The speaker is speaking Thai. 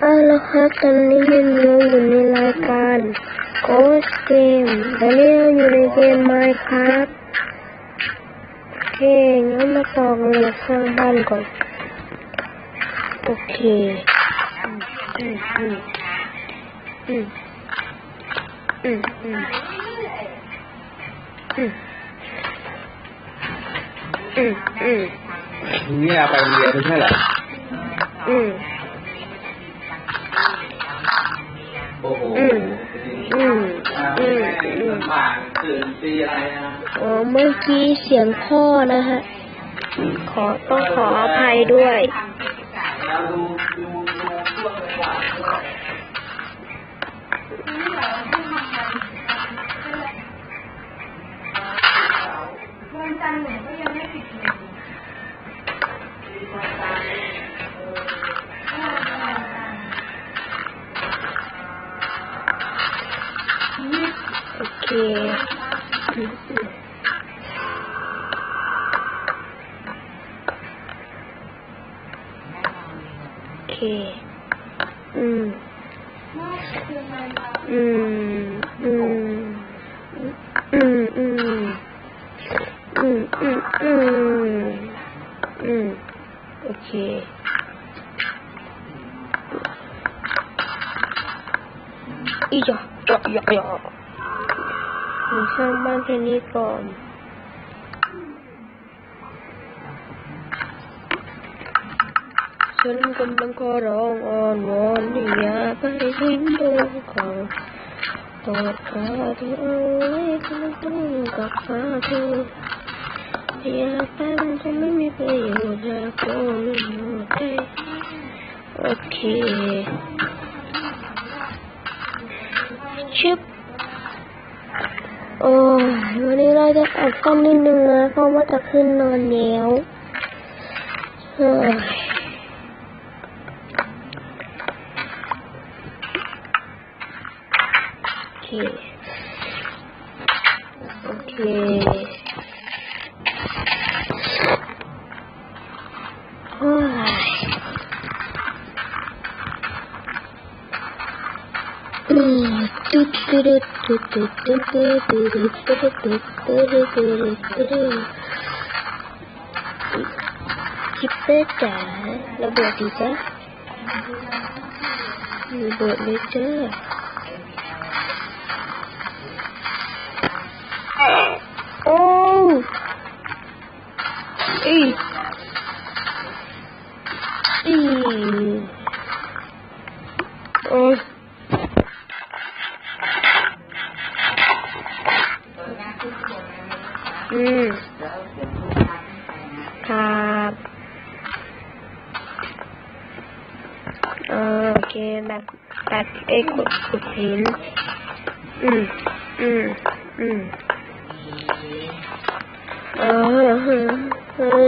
แล้วครับตอนนี้เราอยู่ในรายการโกสเกมตอนนี้เราอยู่ในเกมไมค์ครับโอเคงั้นมาต่อกันเลยสร้างบ้านก่อน โอเคอืมอืมอืมอืมอืมอืมอืมอืมเนี่ยไปโรงเรียนไม่ใช่เหรออืม อืมอืมอืมอืมตื่นตีอะไรนะอ๋อเมื่อกี้เสียงพ่อนะฮะ ขอต้องขออภัยด้วยเวลาด้วยวันจันทร์หนูก็ยังไม่ปิดเลย โอเคโอเคอืมอืมอืม อืมอืมอืมอืมอืมอืมโอเคอีจ้ะจ้ะจ้ะหนูสร้างบ้านแค่นี้ก่อนฉันกำลังขอร้องอ้อนวอนอย่าไปทิ้งดวงเขากอดขาเธอเอาไว้ฉันต้องกับขาเธออย่าไปมันจะไม่มีประโยชน์หากโดนหัวใจโอเค ชิปโอ้ยวันนี้เราจะอัดกันนิดนึงนะเพราะว่าจะขึ้นนอนแล้วเฮ้ยโอเค โอเค kita dah nak buat kita nak buat มครับเออโอเคแบบแบบเอ้ขุดขุดหิน อืม อืม อืม เออ